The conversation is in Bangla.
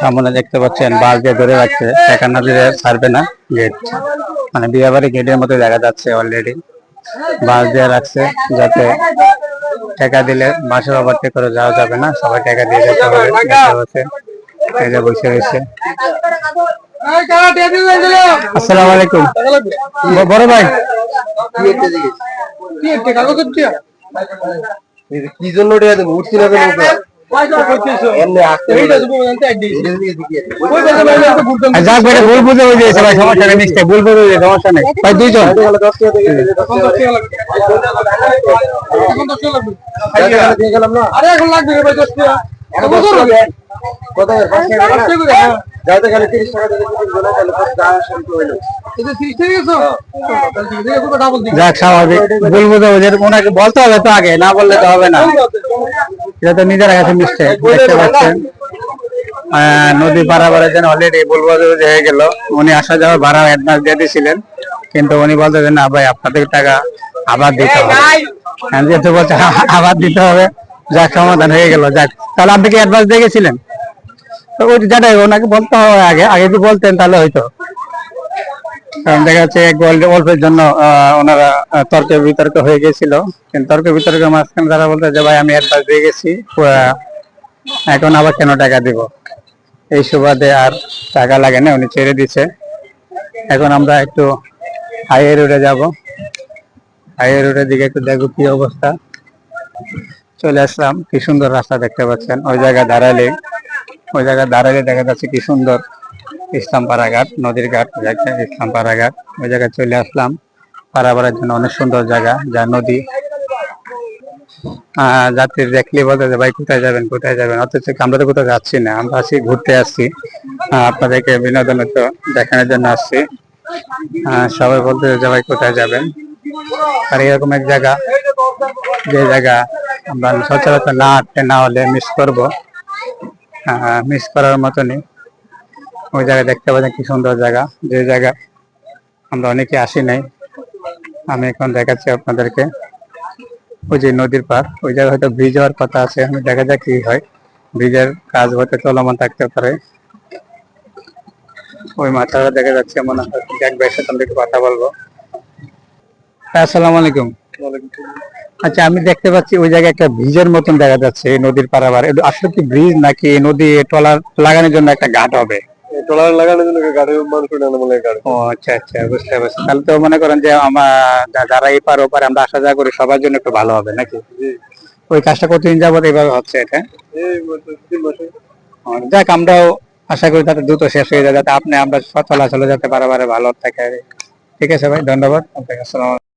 সামনে দেখতে পাচ্ছেন, বাস দিয়ে ধরে রাখছে। টাকা না দিলে ছাড়বে না গেট মানে বিয়ে বাড়ি গেটের মতো দেখা যাচ্ছে অলরেডি বাস দিয়ে রাখছে যাতে টাকা দিলে বাসের ওভারটেক করে যাওয়া যাবে না। সবাই টাকা দিয়ে যেতে হবে বসে রয়েছে। আসসালামু আলাইকুম। বড় ভাই। কি জন্য উঠছি না যাক ভাই ভুল বুঝে বুঝে গেছে ভাই সমস্যা নেই নিশ্চয় ভুল বুঝে বুঝে সমস্যা নেই ভাই দুইজন গেলাম যাতে খালি তিরিশ টাকা দিলে কিছু তাহলে হইল। দিই যাক স্বাভাবিক। ওনাকে বলতে হবে তো আগে না বললে তো হবে না। এটা তো নিজের কাছে মিস্টেক দেখতে পাচ্ছেন। আহ, নদী পারাবারের জন্য অলরেডি বলব যে হয়ে গেল। উনি আসা যাওয়া ভাড়া অ্যাডভান্স দিয়ে দিয়েছিলেন কিন্তু উনি বলতে যে না ভাই আপনাদের টাকা আবার দিতে হবে। যেহেতু বলছে আবার দিতে হবে। যাক সমাধান হয়ে গেল যাক। তাহলে আপনি কি অ্যাডভান্স দিয়ে গেছিলেন? ওই যেটাই ওনাকে বলতে আগে আগে যদি বলতেন তাহলে হয়তো কারণ দেখা ওনারা বিতর্ক হয়ে গেছিল। কিন্তু তর্ক বিতর্কের মাঝখানে তারা বলতে যে, ভাই, আমি দিয়ে গেছি এখন আবার কেন টাকা দিব? এই সুবাদে আর টাকা লাগে না, উনি ছেড়ে দিছে। এখন আমরা একটু হাইওয়ে রোডে যাব। হাইওয়ে রোডের দিকে একটু দেখব কি অবস্থা। চলে আসলাম, কি সুন্দর রাস্তা দেখতে পাচ্ছেন। ওই জায়গায় দাঁড়ালে ওই জায়গায় দাঁড়ালে দেখা যাচ্ছে কি সুন্দর ইসলাম পাড়াঘাট নদীর ঘাট ইসলাম পাড়াঘাট ওই জায়গায় চলে আসলাম। পারাবারের জন্য অনেক সুন্দর জায়গা, যা নদী। যাত্রী দেখলে বলতে যে, ভাই, কোথায় যাবেন কোথায় যাবেন? অথচ আমরা তো কোথাও যাচ্ছি না, আমরা আসি ঘুরতে আসছি। আপনাদেরকে বিনোদন তো দেখানোর জন্য আসছি। সবাই বলতে যে, ভাই, কোথায় যাবেন? আর এরকম এক জায়গা, যে জায়গা আমরা সচরাচর না হাঁটতে না হলে মিস করব। মিস করার মতনই। ওই জায়গায় দেখতে পাচ্ছেন কি সুন্দর জায়গা। যে জায়গা আমরা অনেকে আসি নাই আমি এখন দেখাচ্ছি আপনাদেরকে। ওই যে নদীর পার ওই জায়গায় হয়তো ব্রিজ হওয়ার কথা আছে আমি দেখা যাক কি হয়। ব্রিজের কাজ হয়তো চলমান থাকতে পারে। ওই মাথাটা দেখা যাচ্ছে মনে হয়। এক কথা বলব। হ্যাঁ, আসসালামু আলাইকুম। আচ্ছা আমি দেখতে পাচ্ছি ওই জায়গায় একটা ব্রিজের মতন দেখা যাচ্ছে নদীর পারাবার আসলে কি ব্রিজ নাকি নদী টলার লাগানোর জন্য একটা ঘাট হবে? ট্রলার লাগানোর জন্য গাড়ির মানুষ উঠে গাড়ি। ও আচ্ছা আচ্ছা বুঝতে পারছি। তাহলে তো মনে করেন যে আমার যারা এই পার ওপারে আমরা আসা যাওয়া করি সবার জন্য একটু ভালো হবে নাকি? ওই কাজটা কতদিন যাবত এইভাবে হচ্ছে এটা? যাক আমরাও আশা করি তাতে দ্রুত শেষ হয়ে যায় যাতে আপনি আমরা চলাচলে যাতে বারে বারে ভালো থাকে। ঠিক আছে ভাই ধন্যবাদ। আপনাকে আসসালাম